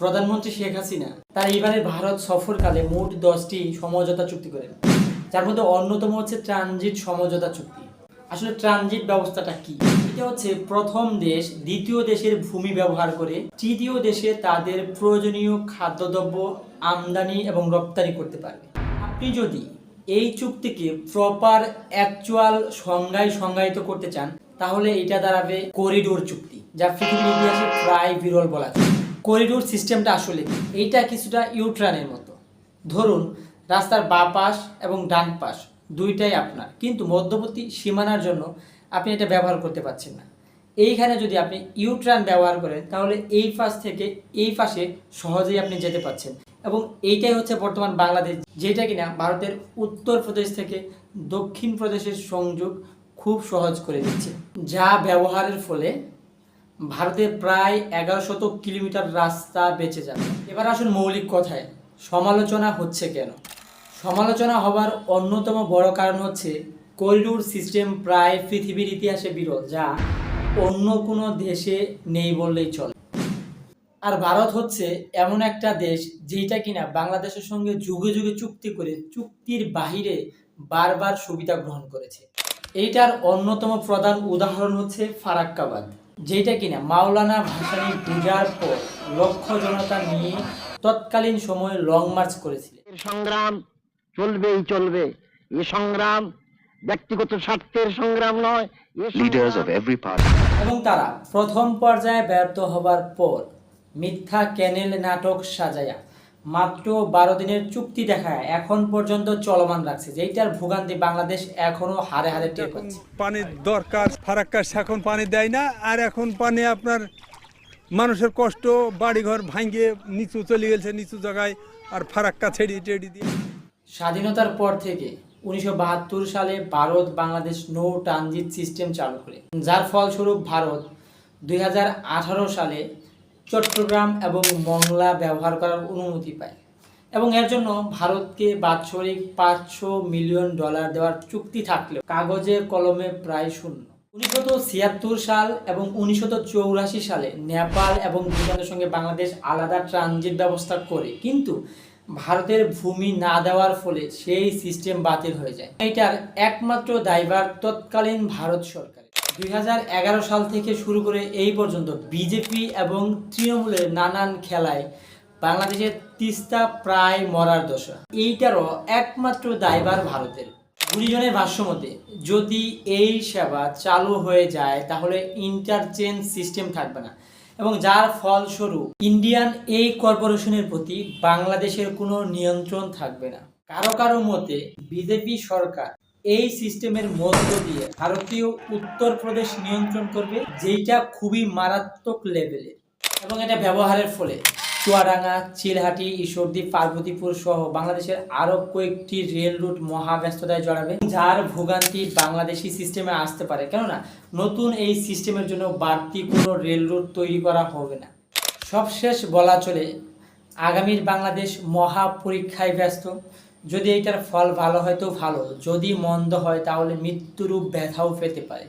প্রধানমন্ত্রী শেখ হাসিনা তার এবারে ভারত সফরকালে মোট দশটি সমঝোতা চুক্তি করেন, যার মধ্যে অন্যতম হচ্ছে ট্রানজিট সমঝোতা চুক্তি। আসলে ট্রানজিট ব্যবস্থাটা কি? এটা হচ্ছে প্রথম দেশ, দ্বিতীয় দেশের ভূমি ব্যবহার করে তৃতীয় দেশে তাদের প্রয়োজনীয় খাদ্যদ্রব্য আমদানি এবং রপ্তানি করতে পারবে আপনি যদি এই চুক্তিকে প্রপার অ্যাকচুয়াল সংজ্ঞায় সংজ্ঞায়িত করতে চান, তাহলে এটা দাঁড়াবে করিডোর চুক্তি, যা পৃথিবীর ইতিহাসে প্রায় বিরল বলা যায়। করিডোর সিস্টেমটা আসলে এইটা কিছুটা ইউট্রানের মতো। ধরুন, রাস্তার বাঁ পাশ এবং ডান পাশ দুইটাই আপনার, কিন্তু মধ্যবর্তী সীমানার জন্য আপনি এটা ব্যবহার করতে পারছেন না। এইখানে যদি আপনি ইউট্রান ব্যবহার করেন, তাহলে এই পাশ থেকে এই পাশে সহজেই আপনি যেতে পারছেন। এবং এইটাই হচ্ছে বর্তমান বাংলাদেশ, যেটা কিনা ভারতের উত্তর প্রদেশ থেকে দক্ষিণ প্রদেশের সংযোগ খুব সহজ করে দিচ্ছে। যা ব্যবহারের ফলে ভারতে প্রায় এগারো শত কিলোমিটার রাস্তা বেঁচে যাবে। এবার আসুন মৌলিক কথায়, সমালোচনা হচ্ছে কেন? সমালোচনা হবার অন্যতম বড় কারণ হচ্ছে করিডোর সিস্টেম প্রায় পৃথিবীর ইতিহাসে বিরল, যা অন্য কোনো দেশে নেই বললেই চলে। আর ভারত হচ্ছে এমন একটা দেশ যেটা কিনা বাংলাদেশের সঙ্গে যুগে যুগে চুক্তি করে চুক্তির বাহিরে বারবার সুবিধা গ্রহণ করেছে। এইটার অন্যতম প্রধান উদাহরণ হচ্ছে ফারাক্কাবাদ। যেটা কিনা মাওলানা ভাসানি পূজার পর লক্ষ জনতা নিয়ে তৎকালীন সময়ে লং মার্চ করেছিলেন। সংগ্রাম চলবেই চলবে। এ সংগ্রাম ব্যক্তিগত স্বার্থের সংগ্রাম নয় এবং তারা প্রথম পর্যায়ে ব্যর্থ হবার পর মিথ্যা ক্যানেল নাটক সাজায়া মাত্র বারো দিনের চুক্তি দেখায় এখন পর্যন্ত চলমান রাখছে যেইটার ভোগান্তি বাংলাদেশ এখনও হারে হারে টের পাচ্ছে। পানির দরকার ফারাক্কাশ এখন পানি দেয় না আর এখন পানি আপনার মানুষের কষ্ট বাড়িঘর ভাঙ্গে নিচু চলে গেছে নিচু জায়গায় আর ফারাক্কা ছেড়ি টেড়ি দিয়ে। স্বাধীনতার পর থেকে উনিশশো বাহাত্তর সালে Bharat Bangladesh no transit system চালু করে যার ফলস্বরূপ ভারত দুই হাজার আঠারো সালে চট্টগ্রাম এবং মংলা ব্যবহার করার অনুমতি পায় এবং এর জন্য ভারতকে বাৎসরিক পাঁচশো মিলিয়ন ডলার দেওয়ার চুক্তি থাকলেও কাগজে কলমে প্রায় শূন্য। উনিশশো ছিয়াত্তর সাল এবং উনিশশো চৌরাশি সালে নেপাল এবং ভুটানের সঙ্গে বাংলাদেশ আলাদা ট্রানজিট ব্যবস্থা করে, কিন্তু ভারতের ভূমি না দেওয়ার ফলে সেই সিস্টেম বাতিল হয়ে যায়। এটার একমাত্র দায়ভার তৎকালীন ভারত সরকার। দুই হাজার এগারো সাল থেকে শুরু করে এই পর্যন্ত বিজেপি এবং তৃণমূলের নানান খেলায় বাংলাদেশের তিস্তা প্রায় মরার দশা। এইটারও একমাত্র দায়ভার ভারতের। গুণীজনের ভাষ্যমতে যদি এই সেবা চালু হয়ে যায়, তাহলে ইন্টারচেঞ্জ সিস্টেম থাকবে না। এবং যার ফলস্বরূপ, ইন্ডিয়ান এই কর্পোরেশনের প্রতি বাংলাদেশের কোনো নিয়ন্ত্রণ থাকবে না। কারও কারও মতে বিজেপি সরকার এই সিস্টেমের মধ্য দিয়ে ভারতীয় উত্তরপ্রদেশ নিয়ন্ত্রণ করবে যেটা খুবই মারাত্মক লেভেলের এবং এটা ব্যবহারের ফলে চুয়াডাঙ্গা, চিলহাটি, ঈশ্বরদী, পার্বতীপুর সহ বাংলাদেশের আরও কয়েকটি রেল রুট মহাব্যস্ততায় জড়াবে, যার ভোগান্তি বাংলাদেশি সিস্টেমে আসতে পারে। কেননা, নতুন এই সিস্টেমের জন্য বাড়তি কোনো রেল রুট তৈরি করা হবে না। সবশেষ বলা চলে, আগামীর বাংলাদেশ মহা পরীক্ষায় ব্যস্ত। যদি এটার ফল ভালো হয় তো ভালো, যদি মন্দ হয় তাহলে মৃত্যুরূপ ব্যথাও পেতে পারে।